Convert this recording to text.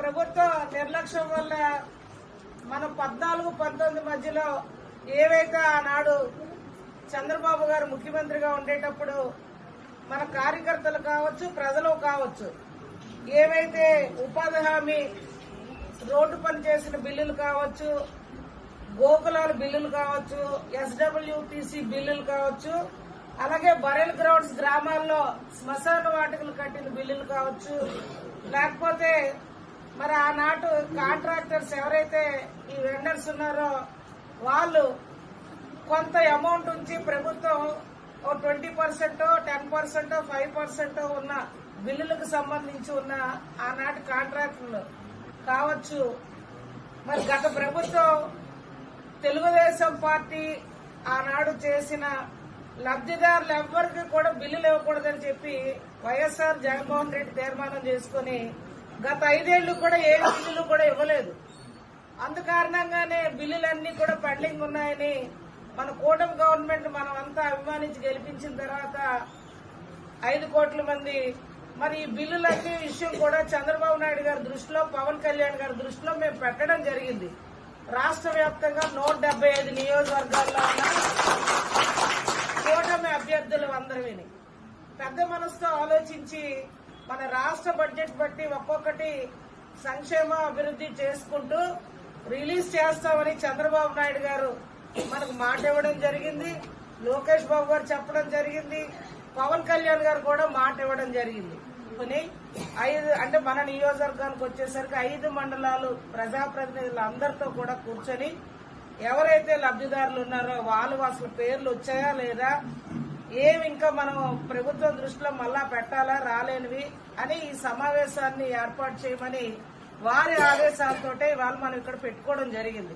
ప్రభుత్వ నిర్లక్ష్యం వల్ల మన పద్నాలుగు పంతొమ్మిది మధ్యలో ఏవైతే ఆనాడు చంద్రబాబు గారు ముఖ్యమంత్రిగా ఉండేటప్పుడు మన కార్యకర్తలు కావచ్చు ప్రజలు కావచ్చు ఏవైతే ఉపాధి హామీ రోడ్డు పని చేసిన బిల్లులు కావచ్చు గోకులాల బిల్లులు కావచ్చు ఎస్డబ్ల్యూటీసీ బిల్లులు కావచ్చు అలాగే బరెల్ గ్రౌండ్స్ గ్రామాల్లో శ్మశాన వాటికలు కట్టిన బిల్లులు కావచ్చు లేకపోతే కాంట్రాక్టర్స్ ఎవరైతే ఈ వెండర్స్ ఉన్నారో వాళ్ళు కొంత అమౌంట్ ఉంచి ప్రభుత్వం ఓ twenty percent ten percent five percent ఉన్న బిల్లులకు సంబంధించి ఉన్న ఆనాటి కాంట్రాక్టులు కావచ్చు. మరి గత ప్రభుత్వం తెలుగుదేశం పార్టీ ఆనాడు చేసిన లబ్ధిదారులు ఎవ్వరికి కూడా బిల్లులు ఇవ్వకూడదని చెప్పి వైఎస్ఆర్ జగన్మోహన్ రెడ్డి తీర్మానం చేసుకుని గత ఐదేళ్ళు కూడా ఏ బిల్లులు కూడా ఇవ్వలేదు. అందుకారణంగానే బిల్లులన్నీ కూడా పెండింగ్ ఉన్నాయని మన కూటమి గవర్నమెంట్ మనం అంతా అభిమానించి గెలిపించిన తర్వాత ఐదు కోట్ల మంది మరి ఈ బిల్లులన్నీ విషయం కూడా చంద్రబాబు నాయుడు గారి దృష్టిలో పవన్ కళ్యాణ్ గారి దృష్టిలో మేము పెట్టడం జరిగింది. రాష్ట్ర వ్యాప్తంగా నూట డెబ్బై ఐదు నియోజకవర్గాల్లో ఉన్న కూటమి అభ్యర్థులు అందరివిని. పెద్ద మనసుతో ఆలోచించి మన రాష్ట్ర బడ్జెట్ బట్టి ఒక్కొక్కటి సంక్షేమ అభివృద్ధి చేసుకుంటూ రిలీజ్ చేస్తామని చంద్రబాబు నాయుడు గారు మనకు మాట ఇవ్వడం జరిగింది. లోకేష్ బాబు గారు చెప్పడం జరిగింది. పవన్ కళ్యాణ్ గారు కూడా మాట ఇవ్వడం జరిగింది. ఐదు అంటే మన నియోజకవర్గానికి వచ్చేసరికి ఐదు మండలాలు ప్రజాప్రతినిధులు అందరితో కూడా కూర్చొని ఎవరైతే లబ్ధిదారులు ఉన్నారో వాళ్ళు అసలు పేర్లు వచ్చాయా లేదా ఏమి ఇంకా మనం ప్రభుత్వం దృష్టిలో మళ్ళా పెట్టాలా రాలేనివి అని ఈ సమావేశాన్ని ఏర్పాటు చేయమని వారి ఆదేశాలతోటే ఇవాళ మనం ఇక్కడ పెట్టుకోవడం జరిగింది.